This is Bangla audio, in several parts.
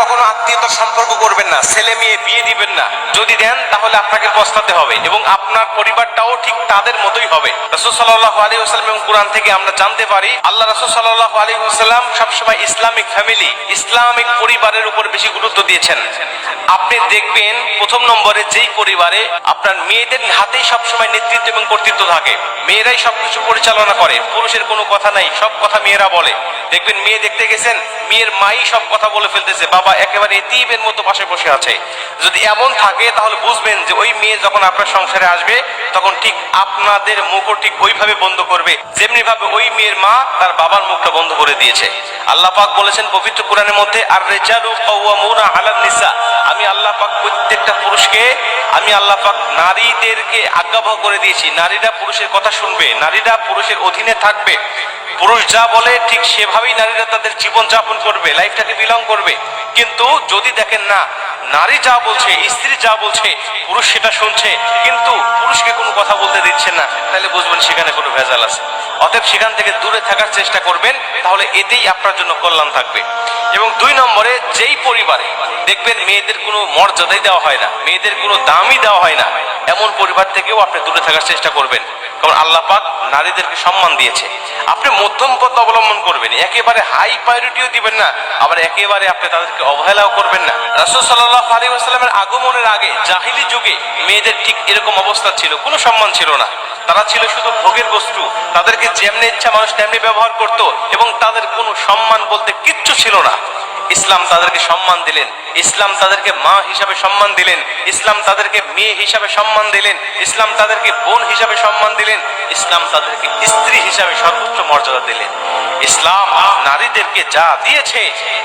কখনো আত্মীয়তার সম্পর্ক করবেন না, ছেলে মেয়ে বিয়ে দিবেন না। যদি দেন, তাহলে আপনাকে পস্তাতে হবে এবং আপনার পরিবারটাও ঠিক তাদের মতোই হবে। রসুল সাল্লাহ আলী ওসালাম এবং কোরআন থেকে আমরা জানতে পারি, আল্লাহ রসুল সাল্লাহ আলী ওসালাম সবসময় ইসলামিক ফ্যামিলি, ইসলামিক পরিবারের উপর বেশি গুরুত্ব দিয়েছেন। আপনি দেখবেন, প্রথম নম্বরে যেই পরিবারে আপনার মেয়েদের হাতেই সবসময় নেতৃত্ব এবং কর্তৃত্ব থাকে। মেয়েরাই সবকিছু পরিচালনা করে, পুরুষের কোনো কথা নাই, সব কথা মেয়েরা বলে। দেখবেন মেয়ে দেখতে গেছেন, মেয়ের মাই সব কথা বলে ফেলতেছে, বাবা একেবারে এতিমের মতো পাশে বসে আছে। যদি এমন থাকে, তাহলে বুঝবেন যে ওই মেয়ে যখন আপনার সংসারে আসবে, তখন ঠিক আপনাদের মুখও ঠিক ওইভাবে বন্ধ করবে। যেমনি ভাবে ওই মেয়ের মা তার বাবার মুখটা বন্ধ করে দিয়েছে। আল্লাহ পাক বলেছেন পবিত্র কোরআনের মধ্যে আর রেজালু কাওয়ামুনা আলান নিসা। আমি আল্লাহ পাক প্রত্যেকটা পুরুষকে, আমি আল্লাহ পাক নারীদেরকে আজ্ঞাবহ করে দিয়েছি। নারীরা পুরুষের কথা শুনবে, নারীরা পুরুষের অধীনে থাকবে। পুরুষ যা বলে, ঠিক সেভাবেই নারীরা তাদের জীবন যাপন করবে, লাইফটাকে বিলং করবে। কিন্তু যদি দেখেন না, নারী যা বলছে, স্ত্রী যা বলছে, পুরুষ সেটা শুনছে, কিন্তু পুরুষকে কোনো কথা বলতে দিচ্ছে না, তাহলে বুঝবেন সেখানে কোনো ভেজাল আছে। অতএব সেখান থেকে দূরে থাকার চেষ্টা করবেন, তাহলে এতেই আপনার জন্য কল্যাণ থাকবে। এবং দুই নম্বরে, যেই পরিবারে দেখবেন মেয়েদের কোনো মর্যাদাই দেওয়া হয় না, মেয়েদের কোনো দামই দেওয়া হয় না এমন পরিবার থেকেও আপনি দূরে থাকার চেষ্টা করবেন। কারণ আল্লাহ পাক নারীদেরকে সম্মান দিয়েছে। আপনি মধ্যম পথ অবলম্বন করবেন। একেবারে হাই প্রায়োরিটিও দিবেন না। আবার একেবারে আপনি তাদেরকে অবহেলাও করবেন না। রাসূল সাল্লাল্লাহু আলাইহি ওয়াসাল্লামের আগমনের আগে জাহিলি যুগে মেয়েদের ঠিক এরকম অবস্থা ছিল। কোনো সম্মান ছিল না। তারা ছিল শুধু ভোগের বস্তু। তাদেরকে যেমনি ইচ্ছা মানুষ তেমনি ব্যবহার করত এবং তাদের কোনো সম্মান বলতে কিচ্ছু ছিল না। ইসলাম তাদেরকে সম্মান দিলেন। ইসলাম তাদেরকে মা হিসাবে সম্মান দিলেন। ইসলাম তাদেরকে মেয়ে হিসাবে সম্মান দিলেন। ইসলাম তাদেরকে বোন হিসাবে সম্মান দিলেন। ইসলাম তাদেরকে স্ত্রী হিসাবে সর্বোচ্চ মর্যাদা দিলেন। ইসলাম নারীদেরকে যা দিয়েছে,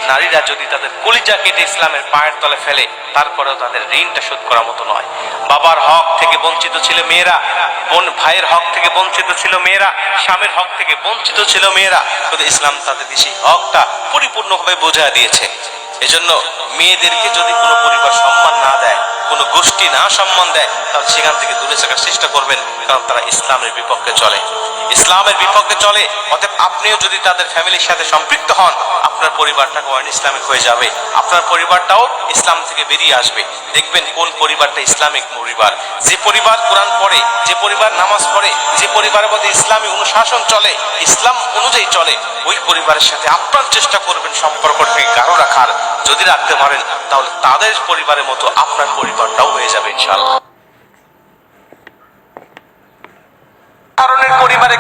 নারীরা যদি তাদের কলিজা কেটে ইসলামের পায়ের তলে ফেলে, তারপরেও তাদের ঋণটা শোধ করার মতো নয়। বাবার হক থেকে বঞ্চিত ছিল মেয়েরা, বোন ভাইয়ের হক থেকে বঞ্চিত ছিল মেয়েরা, স্বামীর হক থেকে বঞ্চিত ছিল মেয়েরা। ইসলাম তাদের সেই হকটা পরিপূর্ণভাবে বোঝা দিয়েছে। এজন্য মেয়েদেরকে যদি কোনো পরিবার সম্মান না দেয়, কোনো গোষ্ঠী না সম্মান দেয়, তাহলে সেখান থেকে দূরে থাকার চেষ্টা করবেন, কারণ তারা ইসলামের বিপক্ষে চলে। ইসলামের বিপক্ষে চলে, অতএব আপনিও যদি তাদের ফ্যামিলির সাথে সম্পৃক্ত হন, আপনার অন ইসলামিক হয়ে যাবে। আপনার পরিবারটাও ইসলাম থেকে বেরিয়ে আসবে। দেখবেন কোন পরিবারটা ইসলামিক পরিবার। যে পরিবার কোরআন পড়ে, যে পরিবার নামাজ পড়ে, যে পরিবারের মধ্যে ইসলামী অনুশাসন চলে, ইসলাম অনুযায়ী চলে। ওই পরিবারের সাথে আপনার চেষ্টা করবেন সম্পর্কটাকে গাঢ় রাখার। যদি রাখতে পারেন, তাহলে তাদের পরিবারের মতো আপনার পরিবারটাও হয়ে যাবে ইনশাল্লাহ কারণের পরিবারে